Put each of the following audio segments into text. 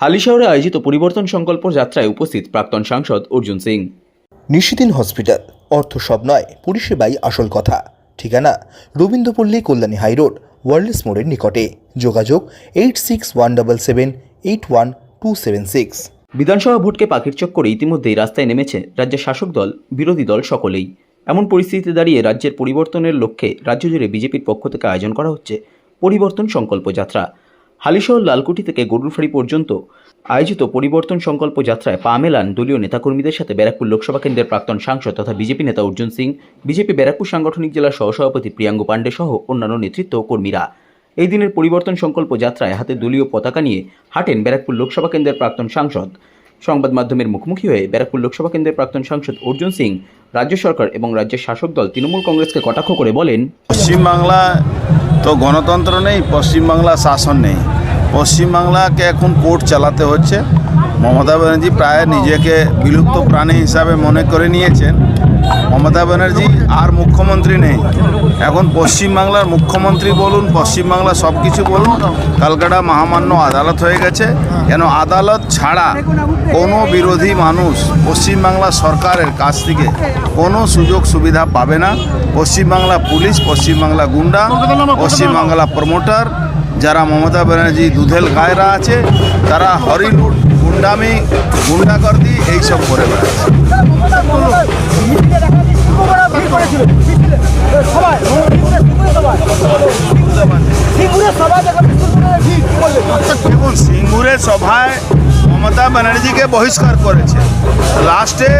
হালি শহরে আয়োজিত পরিবর্তন সংকল্প যাত্রায় উপস্থিত প্রাক্তন সাংসদ অর্জুন সিং। নিশিদিন হসপিটাল অর্থ সব নয় পরিষেবাই আসল কথা। ঠিকানা রবীন্দ্রপল্লী কল্যাণী হাইরোড ওয়ার্ল্ডস মোড়ের নিকটে। যোগাযোগ eight six one double seven eight one two seven six. বিধানসভা ভোটকে পাখির চক্করে ইতিমধ্যেই রাস্তায় নেমেছে রাজ্যের শাসক দল বিরোধী দল সকলেই। এমন পরিস্থিতিতে দাঁড়িয়ে রাজ্যের পরিবর্তনের লক্ষ্যে রাজ্য জুড়ে বিজেপির পক্ষ থেকে আয়োজন করা হচ্ছে পরিবর্তন সংকল্প যাত্রা। হালিশহর লালকুটি থেকে গরুরফাড়ি পর্যন্ত আয়োজিত পরিবর্তন সংকল্প যাত্রায় পা মেলান দলীয় নেতাকর্মীদের সাথে ব্যারাকপুর লোকসভা কেন্দ্রের প্রাক্তন সাংসদ তথা বিজেপি নেতা অর্জুন সিং, বিজেপি ব্যারাকপুর সাংগঠনিক জেলার সহসভাপতি প্রিয়াঙ্গ পাণ্ডে সহ অন্যান্য নেতৃত্ব কর্মীরা। এই দিনের পরিবর্তন সংকল্প যাত্রায় হাতে দলীয় পতাকা নিয়ে হাঁটেন ব্যারাকপুর লোকসভা কেন্দ্রের প্রাক্তন সাংসদ। সংবাদ মাধ্যমের মুখোমুখি হয়ে ব্যারাকপুর লোকসভা কেন্দ্রের প্রাক্তন সাংসদ অর্জুন সিং, রাজ্য সরকার এবং রাজ্যের শাসক দল তৃণমূল কংগ্রেসকে কটাক্ষ করে বলেন, পশ্চিমবাংলা তো গণতন্ত্র নেই পশ্চিমবাংলা শাসন নেই। পশ্চিমবাংলাকে এখন কোর্ট চালাতে হচ্ছে। মমতা ব্যানার্জি প্রায় নিজেকে বিলুপ্ত প্রাণী হিসাবে মনে করে নিয়েছেন। মমতা ব্যানার্জি আর মুখ্যমন্ত্রী নেই। এখন পশ্চিমবাংলার মুখ্যমন্ত্রী বলুন পশ্চিমবাংলা সব কিছু বলুন, কালকাটা মহামান্য আদালত হয়ে গেছে। কেন আদালত ছাড়া কোনো বিরোধী মানুষ পশ্চিমবাংলা সরকারের কাছ থেকে কোনো সুযোগ সুবিধা পাবে না। পশ্চিমবাংলা পুলিশ, পশ্চিমবাংলা গুন্ডা, পশ্চিমবাংলা প্রমোটার যারা মমতা ব্যানার্জি দুধেল গায়রা আছে, তারা হরিলুট গুন্ডামি, গুন্ডাগর্দি এইসব করে বেড়াচ্ছে। দেখুন, সিঙ্গুরে সভায় মমতা ব্যানার্জিকে বহিষ্কার করেছে। লাস্টে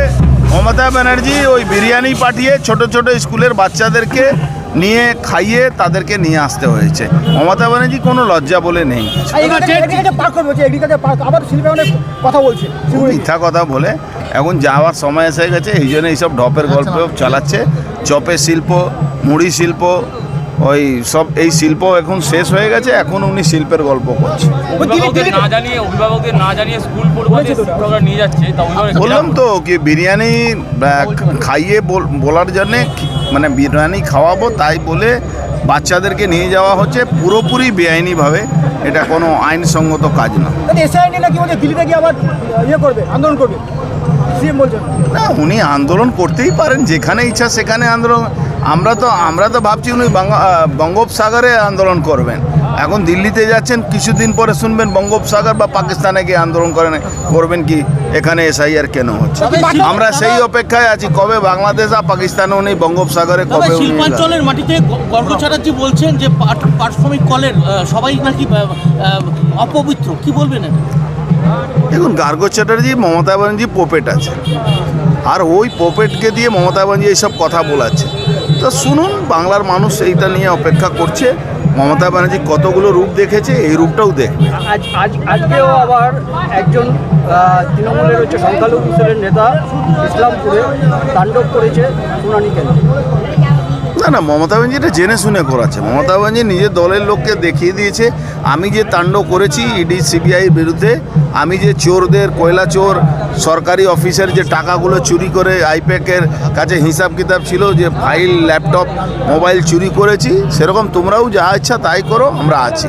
মমতা ব্যানার্জি ওই বিরিয়ানি পাঠিয়ে ছোট ছোট স্কুলের বাচ্চাদেরকে নিয়ে খাইয়ে তাদেরকে নিয়ে আসতে হয়েছে। মমতা ব্যানার্জি কোনো লজ্জা বলে নেই। মিথ্যা কথা বলে। এখন যাওয়ার সময় এসে গেছে এই জন্য এইসব ঢপের গল্প চালাচ্ছে। চপের শিল্প মুড়ি শিল্প ওই সব এই শিল্প এখন শেষ হয়ে গেছে এখন উনি শিল্পের গল্প করছে। না জানিয়ে অভিভাবকদের না জানিয়ে স্কুল নিয়ে যাচ্ছে বললাম তো কি বিরিয়ানি খাইয়ে বল- বলার জন্যে মানে বিরিয়ানি খাওয়াবো তাই বলে বাচ্চাদেরকে নিয়ে যাওয়া হচ্ছে পুরোপুরি বেআইনিভাবে। এটা কোনো আইনসঙ্গত কাজ না। এসআই নাকি বলছে দিল্লিতে গিয়ে আবার ইয়ে করবে আন্দোলন করবে। না উনি আন্দোলন করতেই পারেন যেখানে ইচ্ছা সেখানে আন্দোলন আমরা তো আমরা তো ভাবছি উনি বঙ্গোপসাগরে আন্দোলন করবেন। এখন দিল্লিতে যাচ্ছেন কিছুদিন পরে শুনবেন বঙ্গোপসাগর বা পাকিস্তানে গিয়ে আন্দোলন করেন। করবেন কি? এখানে এসআইআর কেন হচ্ছে? আমরা সেই অপেক্ষায় আছি কবে বাংলাদেশ আর পাকিস্তানে উনি বঙ্গোপসাগরে কবে শিল্পাঞ্চলের মাটিতে গ- গর্গ চ্যাটার্জি বলছেন যে পাট- কলের সবাই নাকি অপবিত্র। কি বলবেন দেখুন গার্গ চ্যাটার্জি মমতা ব্যানার্জি পোপেট আছে। আর ওই পোপেটকে দিয়ে মমতা ব্যানার্জি এইসব কথা বলাচ্ছে। তো শুনুন, বাংলার মানুষ এইটা নিয়ে অপেক্ষা করছে। মমতা ব্যানার্জি কতগুলো রূপ দেখেছে, এই রূপটাও দেখ। আজ আজ, আজকেও আবার একজন তৃণমূলের হচ্ছে সংখ্যালঘু সেলের নেতা ইসলামপুরে তাণ্ডব করেছে শুনানি কেন্দ্রে। না না, মমতা ব্যানার্জি এটা জেনে শুনে করাচ্ছে মমতা ব্যানার্জি নিজের দলের লোককে দেখিয়ে দিয়েছে, আমি যে তাণ্ড করেছি ইডি সিবিআইয়ের বিরুদ্ধে, আমি যে চোরদের, কয়লা চোর, সরকারি অফিসের যে টাকাগুলো চুরি করে আইপ্যাকের কাছে হিসাব কিতাব ছিল, যে ফাইল, ল্যাপটপ, মোবাইল চুরি করেছি, সেরকম তোমরাও যা ইচ্ছা তাই করো, আমরা আছি।